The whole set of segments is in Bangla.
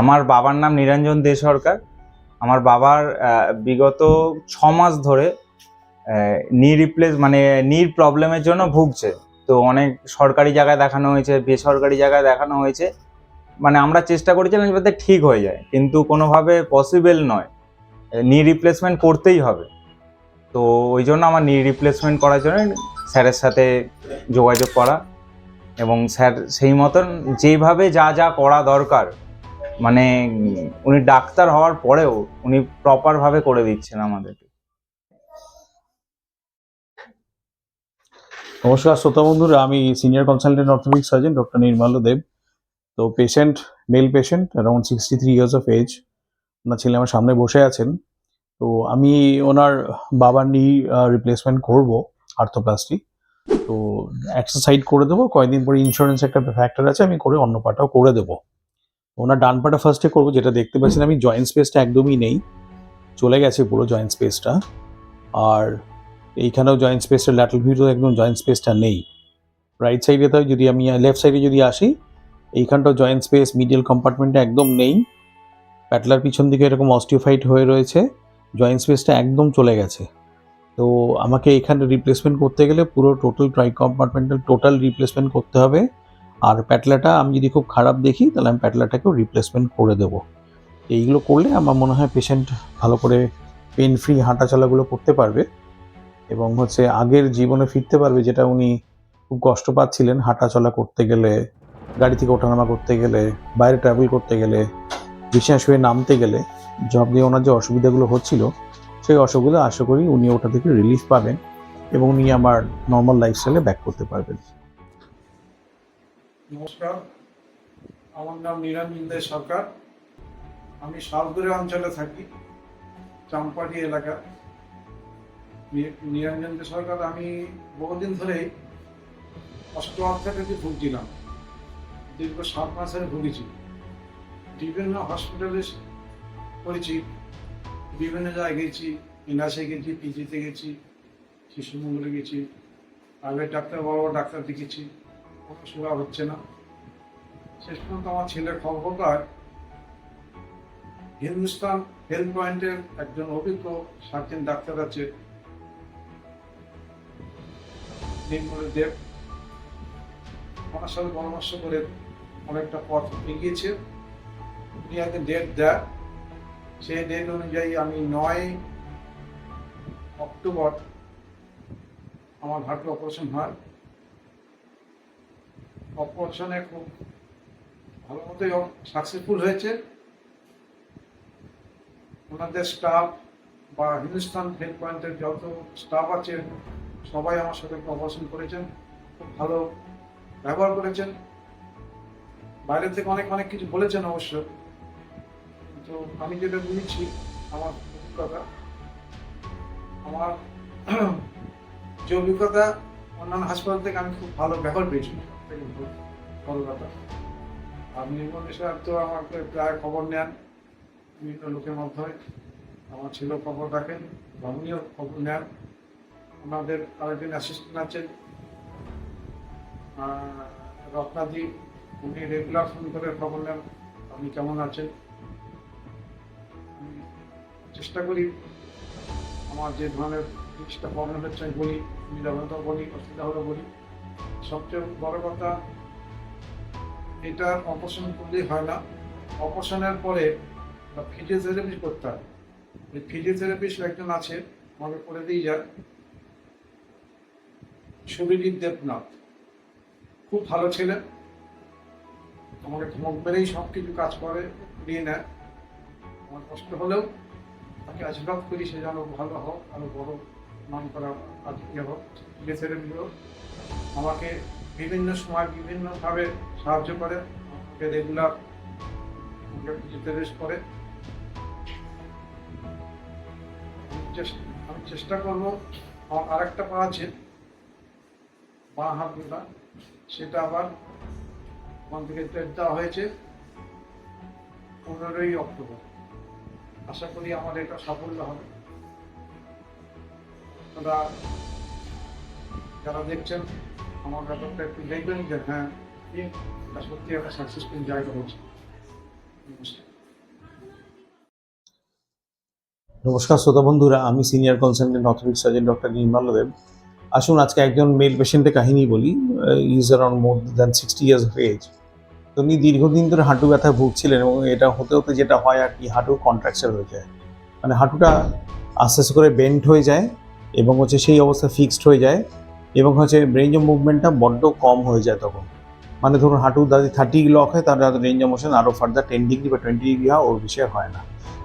আমার বাবার নাম নিরঞ্জন দে সরকার। আমার বাবার বিগত ছ মাস ধরে নি রিপ্লেস মানে নির প্রবলেমের জন্য ভুগছে। তো অনেক সরকারি জায়গায় দেখানো হয়েছে, বেসরকারি জায়গায় দেখানো হয়েছে। মানে আমরা চেষ্টা করেছিলাম যাতে ঠিক হয়ে যায়। কিন্তু কোনোভাবে পসিবল নয়। নি রিপ্লেসমেন্ট করতেই হবে। তো ওই জন্য আমার নি রিপ্লেসমেন্ট করার জন্য স্যারের সাথে যোগাযোগ করা এবং স্যার সেই মতন যেভাবে যা যা করা দরকার মানে উনি ডাক্তার হওয়ার পরেও উনি প্রপারভাবে করে দিচ্ছেন আমাদেরকে। নমস্কার, শ্রোতা বন্ধুরা, আমি senior consultant orthopaedic surgeon doctor Nirmalya Deb. তো patient male patient around sixty three years of age ওনার ছেলে আমার সামনে বসে আছেন। তো আমি ওনার বাবার নি রিপ্লেসমেন্ট করব আর্থোপ্লাস্টি তো একটা সাইড করে দেবো, কয়েকদিন পরে ইন্স্যুরেন্স একটা ফ্যাক্টর আছে, আমি করে অন্য পাটাও করে দেবো। ওনার ডান পাটা ফার্স্টে করব, যেটা দেখতে পাচ্ছেন আমি জয়েন্ট স্পেসটা একদমই নেই। চলে গেছে পুরো জয়েন্ট স্পেসটা আর এইখানেও জয়েন্ট স্পেসটা ল্যাটাল ভিউতেও একদম জয়েন্ট স্পেসটা নেই। রাইট সাইডে তো যদি আমি লেফট সাইডে যদি আসি এইখানটাও জয়েন্ট স্পেস মিডিয়াল কম্পার্টমেন্টটা একদম নেই। প্যাটলার পিছন দিকে এরকম অস্টিওফাইট হয়ে রয়েছে। জয়েন্ট স্পেসটা একদম চলে গেছে। তো আমাকে এখানে রিপ্লেসমেন্ট করতে গেলে পুরো total tricompartmental total replacement করতে হবে। আর প্যাটলাটা আমি যদি খুব খারাপ দেখি, তাহলে আমি প্যাটলাটাকেও রিপ্লেসমেন্ট করে দেবো। এইগুলো করলে আমার মনে হয় পেশেন্ট ভালো করে পেন ফ্রি হাঁটা চলাগুলো করতে পারবে। এবং হচ্ছে আগের জীবনে ফিরতে পারবে, যেটা উনি খুব কষ্ট পাচ্ছিলেন হাঁটাচলা করতে গেলে। গাড়ি থেকে ওঠানামা করতে গেলে, বাইরে ট্রাভেল করতে গেলে বিছানা শুয়ে নামতে গেলে জব দিয়ে ওনার যে অসুবিধাগুলো হচ্ছিল, সেই অসুবিধা আশা করি উনি ওটা থেকে রিলিফ পাবেন এবং উনি আমার নর্মাল লাইফস্টাইলে ব্যাক করতে পারবেন। নমস্কার, আমার নাম নিরঞ্জন দে সরকার। আমি শালগুড়ি অঞ্চলে থাকি, চাম্পাটি এলাকা। নিরঞ্জন সরকার, আমি বহুদিন ধরেই অস্ট্রোআর্থাইটিসে ভুগছিলাম দীর্ঘ সাত মাসের ভুগেছি বিভিন্ন হসপিটালে করেছি বিভিন্ন জায়গায় গেছি। ইনাসে গেছি, পিজিতে গেছি শিশু মঙ্গলে গেছি। প্রাইভেট ডাক্তার, বড় বড় ডাক্তার দেখেছি কোনো সেবা হচ্ছে না। শেষ পর্যন্ত আমার ছেলের খবর পায় হিন্দুস্তান হেলথ পয়েন্টের একজন অভিজ্ঞ সার্জেন ডাক্তার আছে নির্মল দেব। ওনার সাথে পরামর্শ করে অনেকটা পথ এগিয়েছে। উনি আগে ডেট দেয়। সেই ডেট অনুযায়ী আমি নয় অক্টোবর আমার হার্টের অপারেশন হয়। অপারেশনে খুব ভালো মতোই সাকসেসফুল হয়েছে। ওনাদের স্টাফ বা হিন্দুস্তান হেলথ পয়েন্টের যত স্টাফ আছে, সবাই আমার সাথে অপারেশন করেছেন। খুব ভালো ব্যবহার করেছেন। বাইরে থেকে অনেক অনেক কিছু বলেছেন অবশ্য। তো আমি যেটা বুঝেছি, আমার অভিজ্ঞতা, আমার যে অভিজ্ঞতা অন্যান্য হাসপাতাল থেকে আমি খুব ভালো ব্যবহার পেয়েছি কথা আর নির্মল স্যার তো আমাকে প্রায় খবর নেন বিভিন্ন লোকের মাধ্যমে। আমার ছেলেও খবর রাখেন বা খবর নেন। ওনাদের আরেকজন অ্যাসিস্ট্যান্ট আছেন রত্নাদি উনি রেগুলার ফোন করে খবর নেন আপনি কেমন আছেন? চেষ্টা করি আমার যে ধরনের জিনিসটা প্রবলেম হচ্ছে, আমি বলি সুবিধা হলে বলি অসুবিধা হলে বলি। সবচেয়ে বড় কথা, এটা অপারেশন করলেই হয় না। অপারেশনের পরে ফিজিওথেরাপি করতে হয়। ফিজিওথেরাপিস্ট একজন আছে, আমাকে করে দিয়ে যায়। সুবিদিত দেবনাথ, খুব ভালো ছেলে আমাকে ধমক মেরেই সব কিছু কাজ করে, নিয়ে নেয়। আমার কষ্ট হলেও তাকে আশীর্বাদ করি, সে যেন ভালো হোক, আরও বড় নাম করা কাজ ইয়ে হোক হোক। আমাকে বিভিন্ন সময় বিভিন্নভাবে সাহায্য করে, আমাকে রেগুলার ফিজিওথেরাপিস্ট করে। আমি চেষ্টা করব, আমার আরেকটা পা আছে, বাঁ হাত সেটা আবার ওখান টেট দেওয়া হয়েছে পনেরোই অক্টোবর। আশা করি আমার এটা সাফল্য হবে। আপনারা যারা দেখছেন, আমার ব্যাপারটা একটু দেখবেন যে হ্যাঁ এটা সত্যি একটা সাকসেসফুল জায়গা হচ্ছে নমস্কার শ্রোতা বন্ধুরা, আমি সিনিয়র কনসালটেন্ট অথরিক সার্জন ডক্টর নির্মল দেব। আসুন, আজকে একজন মেল পেশেন্টের কাহিনী বলি। Is around more than sixty years of age উনি দীর্ঘদিন ধরে হাঁটু ব্যথায় ভুগছিলেন এবং এটা হতে হতে যেটা হয় আর কি হাঁটু কন্ট্রাকচার হয়ে যায়। মানে হাঁটুটা আস্তে আস্তে করে বেন্ড হয়ে যায় এবং হচ্ছে সেই অবস্থা ফিক্সড হয়ে যায় এবং হচ্ছে রেঞ্জ অফ মুভমেন্টটা বড্ড কম হয়ে যায় তখন। মানে ধরুন হাঁটু যদি থার্টি লক হয় তার রেঞ্জ অফ মোশন আরও ফার্দার টেন ডিগ্রি বা টোয়েন্টি ডিগ্রি হয় ওর বিষয়ে হয় না।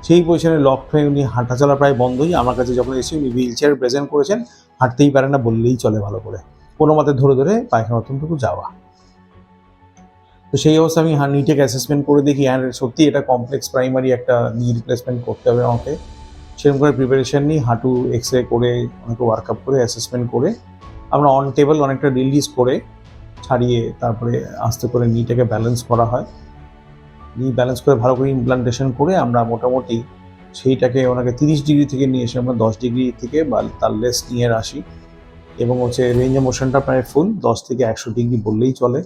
সেই পজিশনে লক হয়ে উনি হাঁটা চলা প্রায় বন্ধই। আমার কাছে যখন এসে উনি হুইল চেয়ার প্রেজেন্ট করেছেন, হাঁটতেই পারে না, বললেই চলে ভালো করে। কোনো মতে ধরে ধরে পায়খানা অত্যন্তটুকু যাওয়া। তো সেই অবস্থা আমি নিটেক অ্যাসেসমেন্ট করে দেখি হ্যাঁ সত্যি এটা কমপ্লেক্স প্রাইমারি একটা নি রিপ্লেসমেন্ট করতে হবে আমাকে। সেরকম করে প্রিপারেশন নিই, হাঁটু এক্স রে করে, অনেকে ওয়ার্কআপ করে অ্যাসেসমেন্ট করে। আমরা অন টেবল অনেকটা রিলিজ করে ছাড়িয়ে তারপরে আস্তে করে নিটাকে ব্যালেন্স করা হয়। নি ব্যালেন্স করে ভালো করে ইমপ্লান্টেশন করে আমরা মোটামুটি সেইটাকে ওনাকে তিরিশ ডিগ্রি থেকে নিয়ে এসে আমরা দশ ডিগ্রি থেকে বা তার লেস নিয়ে আসি। এবং হচ্ছে রেঞ্জ মোশনটা প্রায় ফুল দশ থেকে একশো ডিগ্রি বললেই চলে।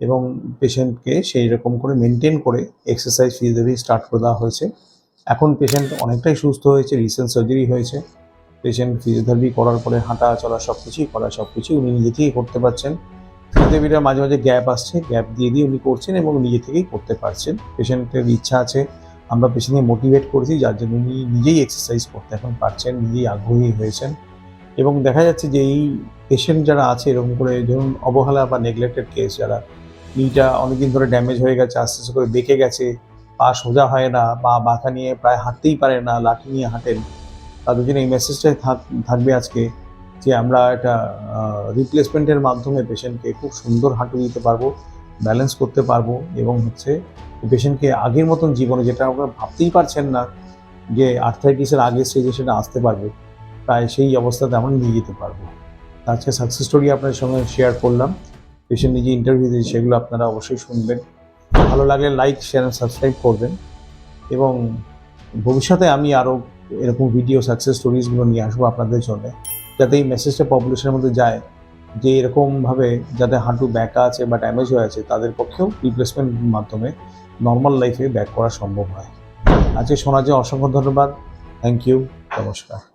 এবং পেশেন্টকে সেই রকম করে মেনটেন করে এক্সারসাইজ ফিজিওথেরাপি স্টার্ট করে দেওয়া হয়েছে। এখন পেশেন্ট অনেকটাই সুস্থ হয়েছে রিসেন্ট সার্জারি হয়েছে। পেশেন্ট ফিজিওথেরাপি করার পরে হাঁটা, চলা সব কিছুই, করা সব কিছুই উনি নিজে থেকেই করতে পারছেন। ফিজিওথেরাপিটার মাঝে মাঝে গ্যাপ আসছে গ্যাপ দিয়ে দিয়ে উনি করছেন এবং নিজে থেকেই করতে পারছেন। পেশেন্টের ইচ্ছা আছে, আমরা পেশেন্টকে মোটিভেট করেছি যার জন্য উনি নিজেই এক্সারসাইজ করতে এখন পারছেন, নিজেই আগ্রহী হয়েছেন। এবং দেখা যাচ্ছে যে এই পেশেন্ট যারা আছে এরকম করে ধরুন অবহেলা বা নেগলেক্টেড কেস যারা নিটা অনেকদিন ধরে ড্যামেজ হয়ে গেছে, আস্তে আস্তে করে বেঁকে গেছে, পা সোজা হয় না, বা বাঁকা নিয়ে প্রায় হাঁটতেই পারে না, লাঠি নিয়ে হাঁটেন। তাদের জন্য এই মেসেজটাই থাকবে আজকে, যে আমরা একটা রিপ্লেসমেন্টের মাধ্যমে পেশেন্টকে খুব সুন্দর হাঁটু দিতে পারব ব্যালেন্স করতে পারব এবং হচ্ছে পেশেন্টকে আগের মতন জীবনে, যেটা আমরা ভাবতেই পারছেন না, যে আর্থাইটিসের আগের স্টেজে সেটা আসতে পারবে, প্রায় সেই অবস্থাতে আমরা নিয়ে যেতে পারব। আজকে সাকসেস স্টোরি আপনাদের সঙ্গে শেয়ার করলাম। পেশেন্ট নিজে ইন্টারভিউ দিয়েছে, সেগুলো আপনারা অবশ্যই শুনবেন। ভালো লাগলে লাইক শেয়ার সাবস্ক্রাইব করবেন। এবং ভবিষ্যতে আমি আরও এরকম ভিডিও সাকসেস স্টোরিজগুলো নিয়ে আসব আপনাদের জন্য, যাতে এই মেসেজটা পপুলেশনের মধ্যে যায়, যে এরকমভাবে যাদের হাঁটু ব্যাকা আছে বা ড্যামেজ হয়ে আছে, তাদের পক্ষেও রিপ্লেসমেন্টের মাধ্যমে নর্মাল লাইফে ব্যাক করা সম্ভব হয়। আজকে শোনার জন্য অসংখ্য ধন্যবাদ। থ্যাংক ইউ নমস্কার।